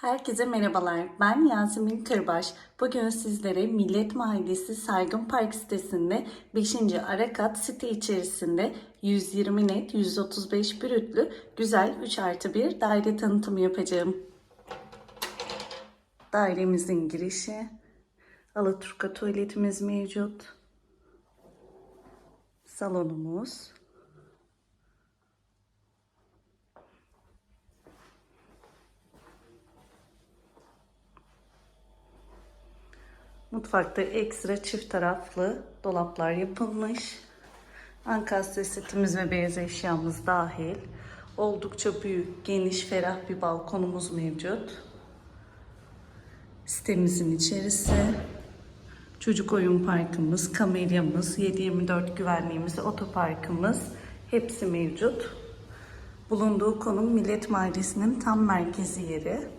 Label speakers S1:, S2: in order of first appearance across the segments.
S1: Herkese merhabalar. Ben Yasemin Kırbaş. Bugün sizlere Millet Mahallesi Saygın Park sitesinde 5. Arakat site içerisinde 120 net 135 brütlü güzel 3 artı 1 daire tanıtımı yapacağım. Dairemizin girişi. Alaturka tuvaletimiz mevcut. Salonumuz. Mutfakta ekstra çift taraflı dolaplar yapılmış. Ankastre setimiz ve beyaz eşyamız dahil. Oldukça büyük, geniş, ferah bir balkonumuz mevcut. Sitemizin içerisi. Çocuk oyun parkımız, kamelyamız, 7-24 güvenliğimiz, otoparkımız hepsi mevcut. Bulunduğu konum Millet Mahallesi'nin tam merkezi yeri.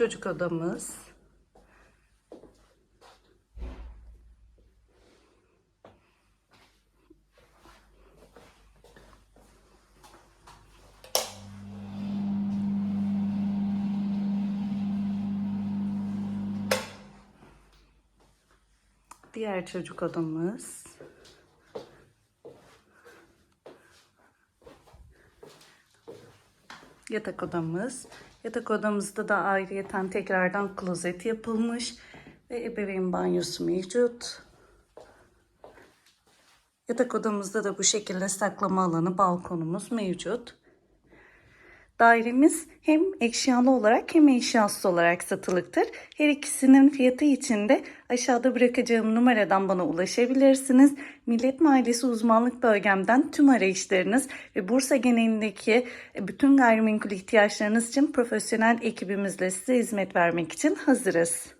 S1: Çocuk odamız. Diğer çocuk odamız. Yatak odamız. Yatak odamızda da ayrıyeten tekrardan klozet yapılmış ve ebeveyn banyosu mevcut. Yatak odamızda da bu şekilde saklama alanı, balkonumuz mevcut. Dairemiz hem eşyalı olarak hem eşyasız olarak satılıktır. Her ikisinin fiyatı için de aşağıda bırakacağım numaradan bana ulaşabilirsiniz. Millet Mahallesi uzmanlık bölgemden tüm arayışlarınız ve Bursa genelindeki bütün gayrimenkul ihtiyaçlarınız için profesyonel ekibimizle size hizmet vermek için hazırız.